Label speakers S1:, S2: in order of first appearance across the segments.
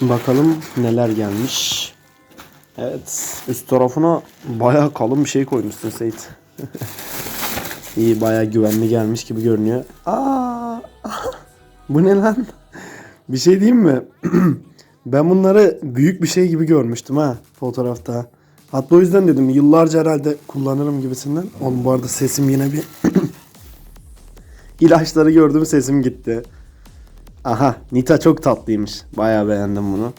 S1: Bakalım neler gelmiş. Evet. Üst tarafına bayağı kalın bir şey koymuşsun Seyit. İyi bayağı güvenli gelmiş gibi görünüyor. Aa! Bu ne lan? Bir şey diyeyim mi? ben bunları büyük bir şey gibi görmüştüm ha fotoğrafta. Hatta o yüzden dedim yıllarca herhalde kullanırım gibisinden. Oğlum bu arada sesim yine bir... İlaçları gördüm sesim gitti. Aha Nita çok tatlıymış. Bayağı beğendim bunu.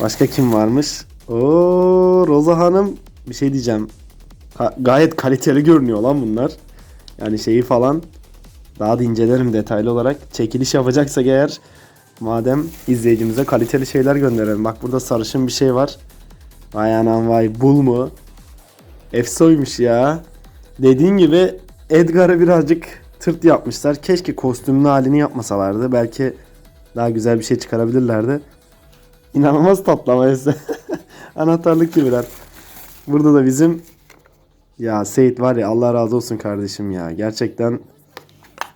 S1: Başka kim varmış? Oo Roza Hanım bir şey diyeceğim. Ka- gayet kaliteli görünüyor lan bunlar. Yani şeyi falan daha da incelerim detaylı olarak. Çekiliş yapacaksak eğer madem izleyicimize kaliteli şeyler gönderelim. Bak burada sarışın bir şey var. Vay anam vay bul mu? Efsoymuş ya. Dediğin gibi Edgar'ı birazcık tırt yapmışlar. Keşke kostümlü halini yapmasalardı. Belki daha güzel bir şey çıkarabilirlerdi. İnanılmaz tatlı ama. Anahtarlık gibiler. Burada da bizim ya Seyit var ya Allah razı olsun kardeşim ya. Gerçekten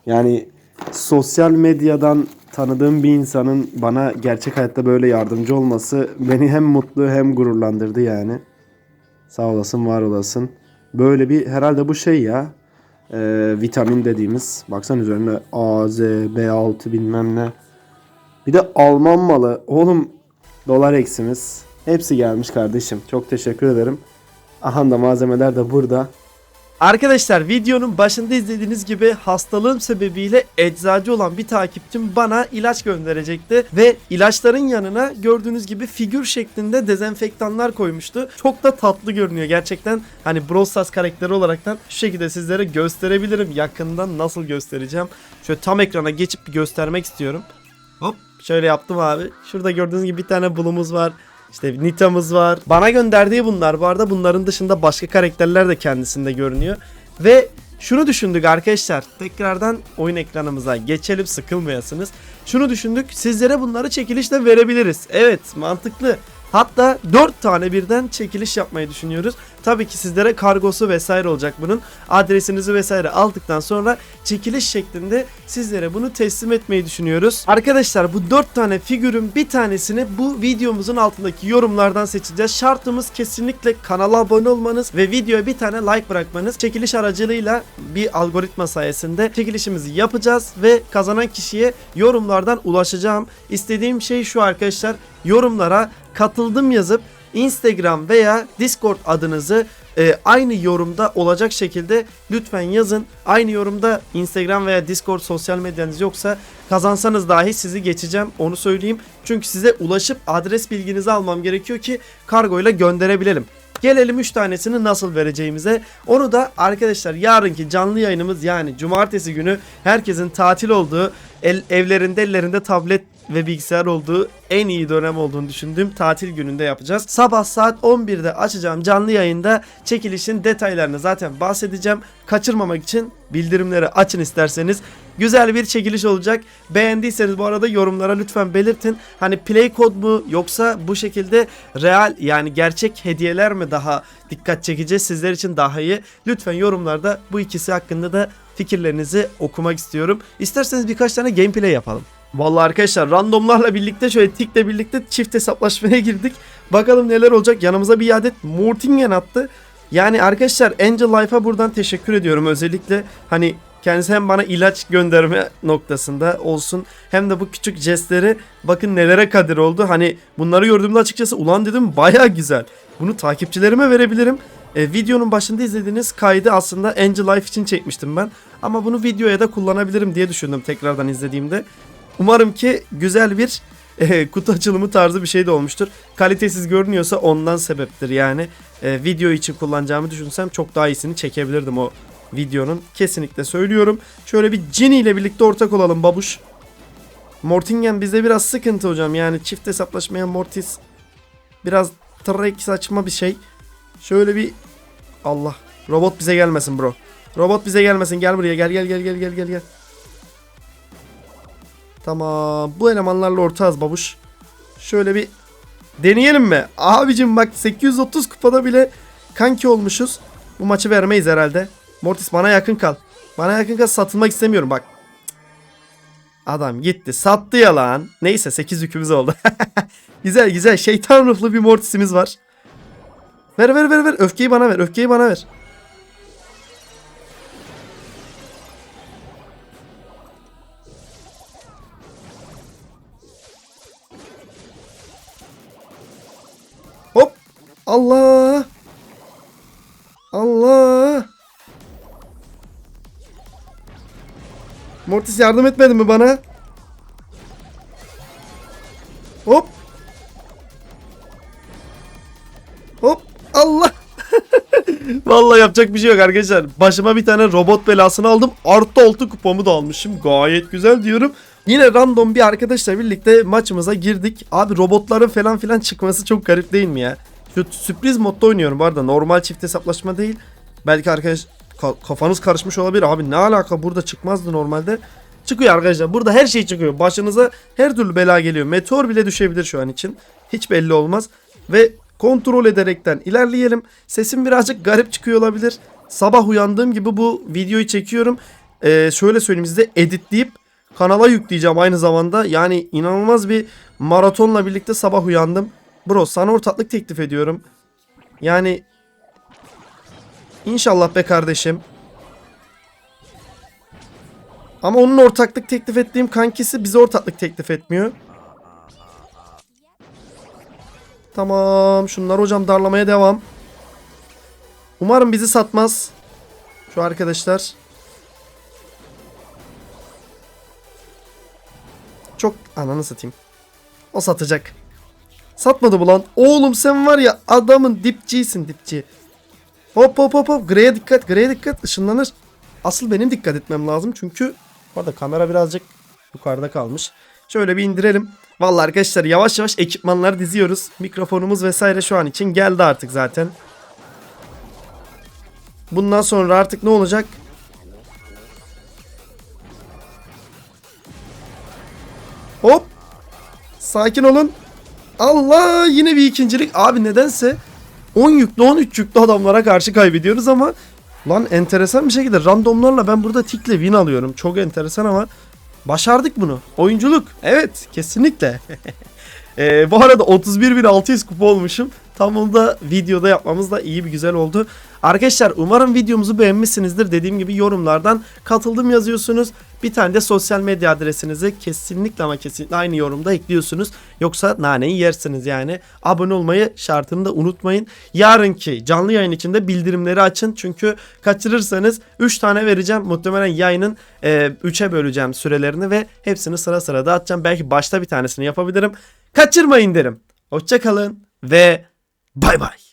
S1: yani sosyal medyadan tanıdığım bir insanın bana gerçek hayatta böyle yardımcı olması beni hem mutlu hem gururlandırdı yani. Sağ olasın, var olasın. Böyle bir herhalde bu şey ya. E, vitamin dediğimiz. Baksan üzerine A, Z, B6 bilmem ne. Bir de Alman malı. Oğlum dolar eksimiz. Hepsi gelmiş kardeşim. Çok teşekkür ederim. Aha da malzemeler de burada.
S2: Arkadaşlar videonun başında izlediğiniz gibi hastalığım sebebiyle eczacı olan bir takipçim bana ilaç gönderecekti ve ilaçların yanına gördüğünüz gibi figür şeklinde dezenfektanlar koymuştu. Çok da tatlı görünüyor gerçekten. Hani Brawl karakteri olaraktan şu şekilde sizlere gösterebilirim. Yakından nasıl göstereceğim. Şöyle tam ekrana geçip göstermek istiyorum. Hop şöyle yaptım abi. Şurada gördüğünüz gibi bir tane bulumuz var. İşte Nita'mız var. Bana gönderdiği bunlar. Bu arada bunların dışında başka karakterler de kendisinde görünüyor. Ve şunu düşündük arkadaşlar. Tekrardan oyun ekranımıza geçelim sıkılmayasınız. Şunu düşündük. Sizlere bunları çekilişle verebiliriz. Evet mantıklı. Hatta 4 tane birden çekiliş yapmayı düşünüyoruz. Tabii ki sizlere kargosu vesaire olacak bunun. Adresinizi vesaire aldıktan sonra çekiliş şeklinde sizlere bunu teslim etmeyi düşünüyoruz. Arkadaşlar bu 4 tane figürün bir tanesini bu videomuzun altındaki yorumlardan seçeceğiz. Şartımız kesinlikle kanala abone olmanız ve videoya bir tane like bırakmanız. Çekiliş aracılığıyla bir algoritma sayesinde çekilişimizi yapacağız ve kazanan kişiye yorumlardan ulaşacağım. İstediğim şey şu arkadaşlar yorumlara katıldım yazıp Instagram veya Discord adınızı e, aynı yorumda olacak şekilde lütfen yazın. Aynı yorumda Instagram veya Discord sosyal medyanız yoksa kazansanız dahi sizi geçeceğim onu söyleyeyim. Çünkü size ulaşıp adres bilginizi almam gerekiyor ki kargoyla gönderebilelim. Gelelim 3 tanesini nasıl vereceğimize. Onu da arkadaşlar yarınki canlı yayınımız yani cumartesi günü herkesin tatil olduğu, el, evlerinde ellerinde tablet ve bilgisayar olduğu en iyi dönem olduğunu düşündüğüm tatil gününde yapacağız. Sabah saat 11'de açacağım canlı yayında çekilişin detaylarını zaten bahsedeceğim. Kaçırmamak için bildirimleri açın isterseniz. Güzel bir çekiliş olacak. Beğendiyseniz bu arada yorumlara lütfen belirtin. Hani play kod mu yoksa bu şekilde real yani gerçek hediyeler mi daha dikkat çekici sizler için daha iyi. Lütfen yorumlarda bu ikisi hakkında da fikirlerinizi okumak istiyorum. İsterseniz birkaç tane gameplay yapalım. Vallahi arkadaşlar randomlarla birlikte şöyle tikle birlikte çift hesaplaşmaya girdik. Bakalım neler olacak. Yanımıza bir adet Mortingen attı. Yani arkadaşlar Angel Life'a buradan teşekkür ediyorum özellikle. Hani kendisi hem bana ilaç gönderme noktasında olsun hem de bu küçük jestleri bakın nelere kadir oldu. Hani bunları gördüğümde açıkçası ulan dedim baya güzel. Bunu takipçilerime verebilirim. E, videonun başında izlediğiniz kaydı aslında Angel Life için çekmiştim ben. Ama bunu videoya da kullanabilirim diye düşündüm tekrardan izlediğimde. Umarım ki güzel bir e, kutu açılımı tarzı bir şey de olmuştur. Kalitesiz görünüyorsa ondan sebeptir yani. E, video için kullanacağımı düşünsem çok daha iyisini çekebilirdim o videonun. Kesinlikle söylüyorum. Şöyle bir Ginny ile birlikte ortak olalım babuş. Mortingen bizde biraz sıkıntı hocam. Yani çift hesaplaşmaya Mortis biraz trek saçma bir şey. Şöyle bir Allah. Robot bize gelmesin bro. Robot bize gelmesin. Gel buraya. Gel gel gel gel gel gel gel. Tamam. Bu elemanlarla ortağız babuş. Şöyle bir deneyelim mi? Abicim bak 830 kupada bile kanki olmuşuz. Bu maçı vermeyiz herhalde. Mortis bana yakın kal. Bana yakın kal satılmak istemiyorum bak. Adam gitti sattı ya lan. Neyse 8 yükümüz oldu. güzel güzel şeytan ruhlu bir mortisimiz var. Ver ver ver ver öfkeyi bana ver öfkeyi bana ver. Hop. Allah. Allah. Mortis yardım etmedi mi bana? Hop. Hop. Allah. Vallahi yapacak bir şey yok arkadaşlar. Başıma bir tane robot belasını aldım. Artı 6 kupamı da almışım. Gayet güzel diyorum. Yine random bir arkadaşla birlikte maçımıza girdik. Abi robotların falan filan çıkması çok garip değil mi ya? Şu sürpriz modda oynuyorum bu arada. Normal çift hesaplaşma değil. Belki arkadaş ka- kafanız karışmış olabilir. Abi ne alaka burada çıkmazdı normalde. Çıkıyor arkadaşlar. Burada her şey çıkıyor. Başınıza her türlü bela geliyor. Meteor bile düşebilir şu an için. Hiç belli olmaz. Ve kontrol ederekten ilerleyelim. Sesim birazcık garip çıkıyor olabilir. Sabah uyandığım gibi bu videoyu çekiyorum. Ee, şöyle söyleyeyim size editleyip kanala yükleyeceğim aynı zamanda. Yani inanılmaz bir maratonla birlikte sabah uyandım. Bro sana ortaklık teklif ediyorum. Yani İnşallah be kardeşim. Ama onun ortaklık teklif ettiğim kankisi bize ortaklık teklif etmiyor. Tamam. Şunlar hocam darlamaya devam. Umarım bizi satmaz. Şu arkadaşlar. Çok ananı satayım. O satacak. Satmadı bu lan. Oğlum sen var ya adamın dipçisin dipçi. Hop hop hop hop. Grey'e dikkat. Grey'e dikkat. Işınlanır. Asıl benim dikkat etmem lazım. Çünkü bu arada kamera birazcık yukarıda kalmış. Şöyle bir indirelim. Vallahi arkadaşlar yavaş yavaş ekipmanları diziyoruz. Mikrofonumuz vesaire şu an için geldi artık zaten. Bundan sonra artık ne olacak? Hop. Sakin olun. Allah yine bir ikincilik. Abi nedense 10 yüklü 13 yüklü adamlara karşı kaybediyoruz ama lan enteresan bir şekilde randomlarla ben burada tikle win alıyorum. Çok enteresan ama başardık bunu. Oyunculuk. Evet kesinlikle. Ee, bu arada 31.600 kupa olmuşum. Tam onu da videoda yapmamız da iyi bir güzel oldu. Arkadaşlar umarım videomuzu beğenmişsinizdir. Dediğim gibi yorumlardan katıldım yazıyorsunuz. Bir tane de sosyal medya adresinizi kesinlikle ama kesinlikle aynı yorumda ekliyorsunuz. Yoksa naneyi yersiniz yani. Abone olmayı şartını da unutmayın. Yarınki canlı yayın içinde bildirimleri açın. Çünkü kaçırırsanız 3 tane vereceğim. Muhtemelen yayının 3'e böleceğim sürelerini ve hepsini sıra sıra dağıtacağım. Belki başta bir tanesini yapabilirim. Kaçırmayın derim. Hoşçakalın ve Bye-bye.